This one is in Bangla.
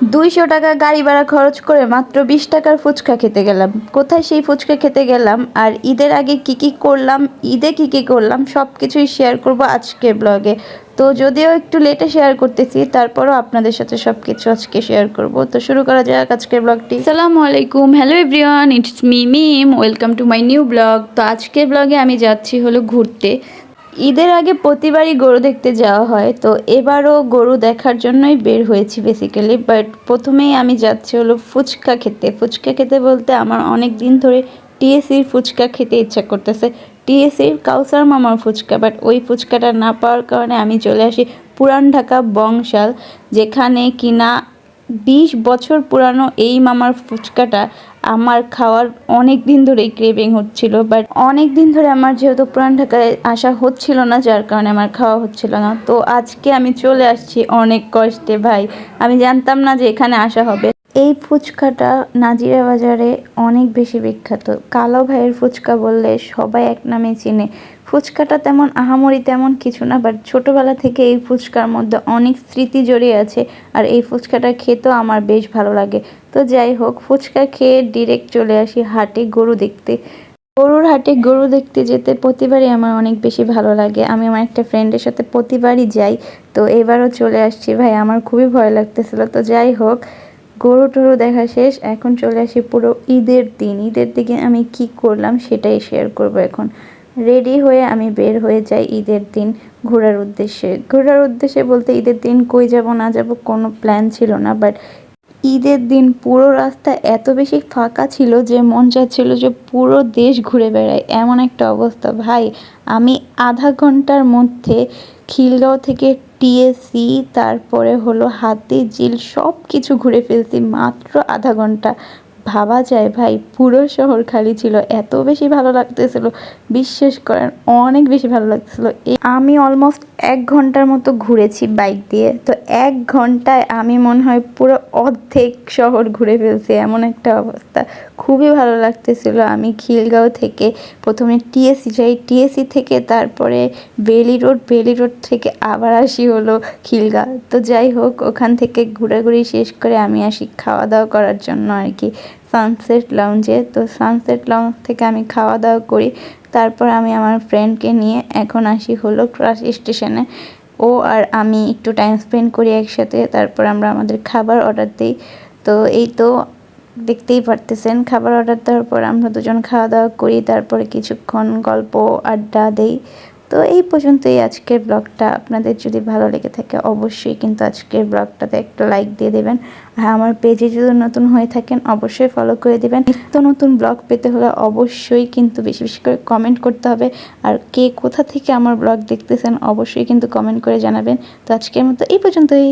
দুইশো টাকা গাড়ি ভাড়া খরচ করে মাত্র বিশ টাকার ফুচকা খেতে গেলাম। কোথায় সেই ফুচকা খেতে গেলাম? আর ঈদের আগে কি কি করলাম? ঈদে কি কি করলাম? সব কিছুই শেয়ার করব আজকের ব্লগে তো যদিও একটু লেটে শেয়ার করতেছি, তারপরও আপনাদের সাথে সব কিছু আজকে শেয়ার করব। তো শুরু করা যাক আজকের ব্লগটি সালাম আলাইকুম। Hello everyone it's me Meem welcome to my new blog তো আজকের ব্লগে আমি যাচ্ছি হলো ঘুরতে। ঈদের আগে প্রতিবারই গরু দেখতে যাওয়া হয়, তো এবারও গরু দেখার জন্যই বের হয়েছি বেসিক্যালি বাট প্রথমেই আমি যাচ্ছি হলো ফুচকা খেতে। ফুচকা খেতে বলতে আমার অনেক দিন ধরে টিএসির ফুচকা খেতে ইচ্ছা করতেছে। টিএসির কাউসার মামার ফুচকা বাট ওই ফুচকাটা না পাওয়ার কারণে আমি চলে আসি পুরান ঢাকা বংশাল, যেখানে কিনা বিশ বছর পুরানো এই মামার ফুচকাটা আমার খাওয়ার অনেক দিন ধরেই ক্রেভিং হচ্ছিল বাট অনেক দিন ধরে আমার যেহেতু পুরান ঢাকায় আসা হচ্ছিল না, যার কারণে আমার খাওয়া হচ্ছিল না। তো আজকে আমি চলে আসছি অনেক কষ্টে, ভাই। আমি জানতাম না যে এখানে আসা হবে। এই ফুচকাটা নাজিরা বাজারে অনেক বেশি বিখ্যাত। কালো ভাইয়ের ফুচকা বললে সবাই এক নামে চিনে। ফুচকাটা তেমন আহামরি তেমন কিছু না বাট ছোটোবেলা থেকে এই ফুচকার মধ্যে অনেক স্মৃতি জড়িয়ে আছে আর এই ফুচকাটা খেতেও আমার বেশ ভালো লাগে। তো যাই হোক, ফুচকা খেয়ে ডিরেক্ট চলে আসি হাটে গরু দেখতে। গরুর হাটে গরু দেখতে যেতে প্রতিবারই আমার অনেক বেশি ভালো লাগে। আমি আমার একটা ফ্রেন্ডের সাথে প্রতিবারই যাই। তো এবারও চলে আসছি ভাই, আমার খুবই ভয় লাগতেছিল। তো যাই হোক গরু টরু দেখা শেষ, এখন চলে আসি পুরো ঈদের দিন। ঈদের দিকে আমি কি করলাম সেটাই শেয়ার করব এখন। রেডি হয়ে আমি বের হয়ে যাই ঈদের দিন ঘোরার উদ্দেশ্যে। ঘোরার উদ্দেশ্যে বলতে ঈদের দিন কই যাব, না যাব কোনো প্ল্যান ছিল না বাট ঈদের দিন পুরো রাস্তা এত বেশি ফাঁকা ছিল যে মন চাচ্ছিল যে পুরো দেশ ঘুরে বেড়ায় এমন একটা অবস্থা। ভাই, আমি আধা ঘণ্টার মধ্যে খিলগাঁও থেকে টিএসসি তারপরে হলো হাতি জিল সব কিছু ঘুরে ফেলছি মাত্র আধা ঘণ্টা। ভাবা যায় ভাই, পুরো শহর খালি ছিল। এত বেশি ভালো লাগতেছিল, বিশ্বাস করেন, অনেক বেশি ভালো লাগতেছিল। আমি অলমোস্ট এক ঘণ্টার মতো ঘুরেছি বাইক দিয়ে। তো এক ঘন্টায় আমি মনে হয় পুরো অর্ধেক শহর ঘুরে ফেলছি, এমন একটা অবস্থা। খুবই ভালো লাগতেছিল। আমি খিলগাঁও থেকে প্রথমে টিএসসি যাই। টিএসসি থেকে তারপরে বেলি রোড বেলি রোড থেকে আবার আসি হলো খিলগাঁও তো যাই হোক, ওখান থেকে ঘোরাঘুরি শেষ করে আমি আসি খাওয়া দাওয়া করার জন্য আর কি। সানসেট লাউঞ্জে তো সানসেট লাউঞ্জ থেকে আমি খাওয়া দাওয়া করি। তারপর আমি আমার ফ্রেন্ডকে নিয়ে এখন আসি হলো ক্রাশ স্টেশনে ও আর আমি একটু টাইম স্পেন্ড করি একসাথে। তারপর আমরা আমাদের খাবার অর্ডার দিই। তো এই তো দেখতেই পারতেছেন, খাবার অর্ডার দেওয়ার পর আমরা দুজন খাওয়া দাওয়া করি। তারপরে কিছুক্ষণ গল্প, আড্ডা দেই। তো এই পর্যন্তই আজকের ব্লগটা। আপনাদের যদি ভালো লেগে থাকে, অবশ্যই কিন্তু আজকের ব্লগটাতে একটা লাইক দিয়ে দেবেন। আর আমার পেজে যদি নতুন হয়ে থাকেন, অবশ্যই ফলো করে দেবেন। নিত্য নতুন ব্লগ পেতে হলে অবশ্যই কিন্তু বেশি বেশি করে কমেন্ট করতে হবে। আর কে কোথা থেকে আমার ব্লগ দেখতেছেন, অবশ্যই কিন্তু কমেন্ট করে জানাবেন। তো আজকের মতো এই পর্যন্তই।